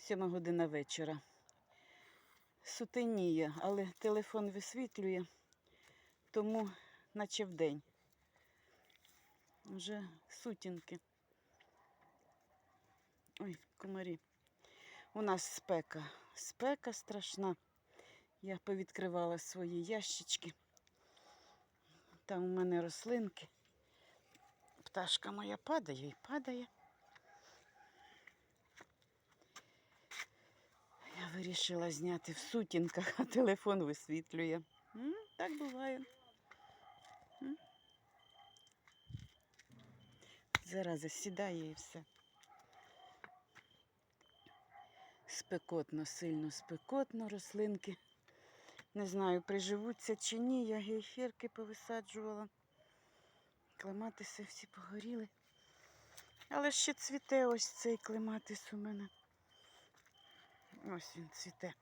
Сьома година вечора. Сутеніє, але телефон висвітлює, тому наче вдень. Вже сутінки. Ой, комарі. У нас спека. Спека страшна. Я повідкривала свої ящички. Там у мене рослинки. Пташка моя падає і падає. Вирішила зняти в сутінках, а телефон висвітлює. Так буває. М. Зараза сідає і все. Спекотно, сильно спекотно рослинки. Не знаю, приживуться чи ні. Я гейферки повисаджувала. Клематиси всі погоріли. Але ще цвіте ось цей клематис у мене. Ось він цвіте.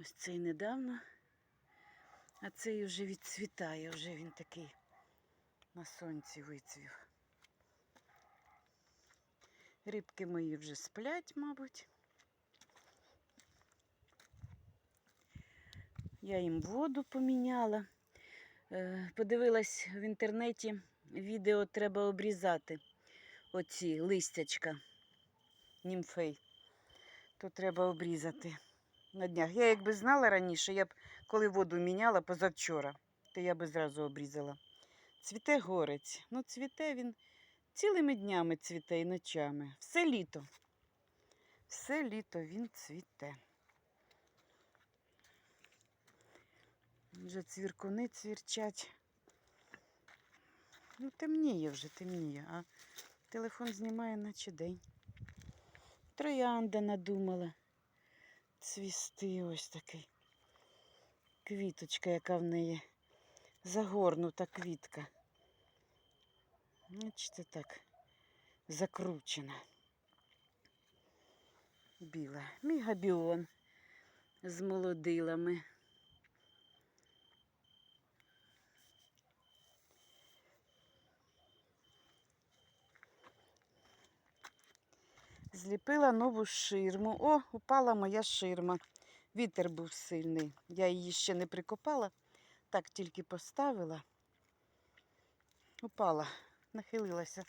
Ось цей недавно, а цей вже відцвітає, вже він такий на сонці вицвів. Рибки мої вже сплять, мабуть. Я їм воду поміняла. Е, Подивилась в інтернеті відео треба обрізати оці листячка німфей. То треба обрізати на днях. Я якби знала раніше, я б коли воду міняла позавчора, то я би зразу обрізала. Цвіте горець. Ну, цвіте він цілими днями цвіте і ночами. Все літо. Все літо він цвіте. Вже цвіркуни цвірчать. Ну, темніє вже, темніє, а телефон знімає наче день. Троянда надумала цвісти ось такий. Квіточка, яка в неї загорнута квітка. Бачите, так закручена. Біла. Мій габіон з молодилами. Зліпила нову ширму. О, упала моя ширма. Вітер був сильний. Я її ще не прикопала, так тільки поставила. Упала, нахилилася.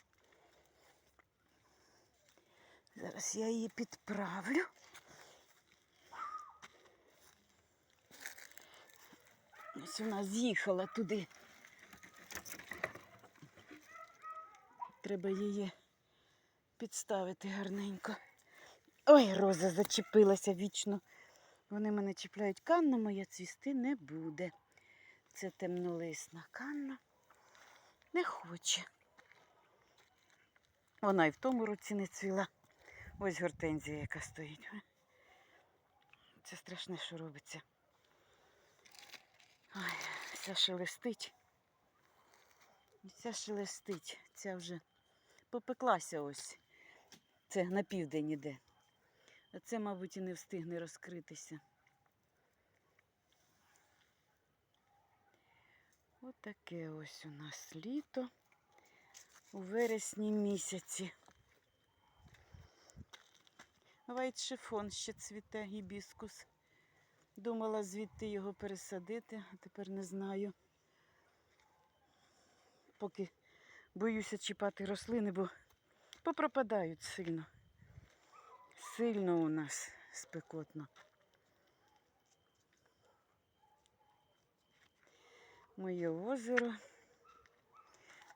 Зараз я її підправлю. Ось вона з'їхала туди. Треба її підставити гарненько. Ой, роза зачепилася вічно. Вони мене чіпляють. Канна моя цвісти не буде. Це темнолисна канна. Не хоче. Вона і в тому році не цвіла. Ось гортензія, яка стоїть. Це страшне, що робиться. Ой, вся шелестить. Вся шелестить. Ця вже попеклася ось. Це на південь іде. А це, мабуть, і не встигне розкритися. Отаке ось у нас літо у вересні місяці. Вайт шифон ще цвіте гібіскус. Думала звідти його пересадити, а тепер не знаю. Поки боюся чіпати рослини, бо попропадають сильно. Сильно у нас спекотно. Моє озеро.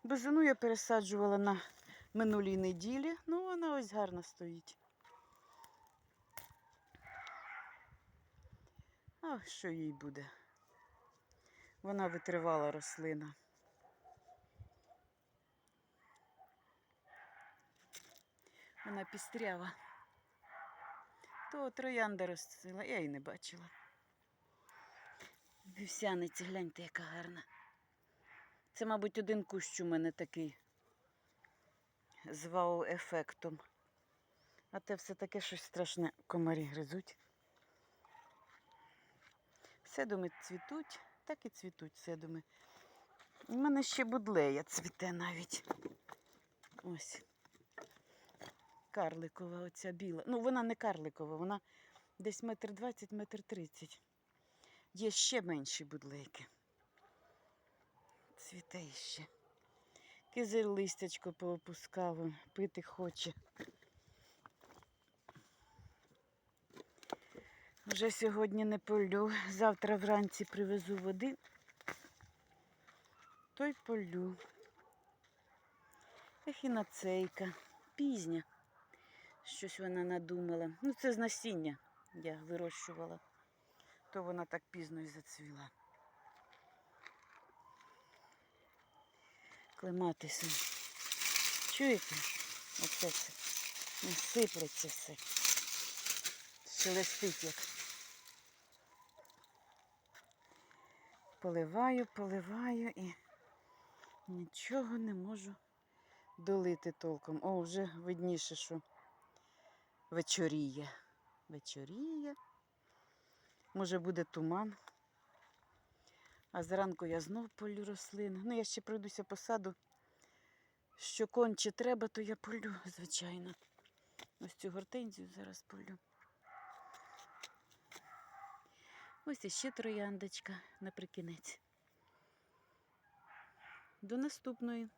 Бузину я пересаджувала на минулій неділі, ну вона ось гарно стоїть. А що їй буде? Вона витривала рослина. Вона пістрява. То троянда розцвіла, я її не бачила. Вівсяниця, гляньте, яка гарна. Це, мабуть, один кущ у мене такий з вау-ефектом. А те все таке щось страшне, комарі гризуть. Седуми цвітуть, так і цвітуть седуми. У мене ще будлея цвіте навіть. Ось. Карликова оця біла. Ну, вона не карликова, вона десь метр двадцять, метр тридцять. Є ще менші будлейки. Цвіте іще. Кизир листячко поопускав, пити хоче. Вже сьогодні не полю. Завтра вранці привезу води. То й полю. Ехінацейка. Пізня. Щось вона надумала. Ну, це з насіння я вирощувала. То вона так пізно і зацвіла. Клематися. Чуєте? Оце все. Не сиплеться все. Шелестить як. Поливаю, поливаю і нічого не можу долити толком. О, вже видніше, що вечоріє. Вечоріє. Може буде туман. А зранку я знов полю рослини. Ну, я ще пройдуся по саду. Що конче треба, то я полю, звичайно. Ось цю гортензію зараз полю. Ось іще трояндочка наприкінець. До наступної.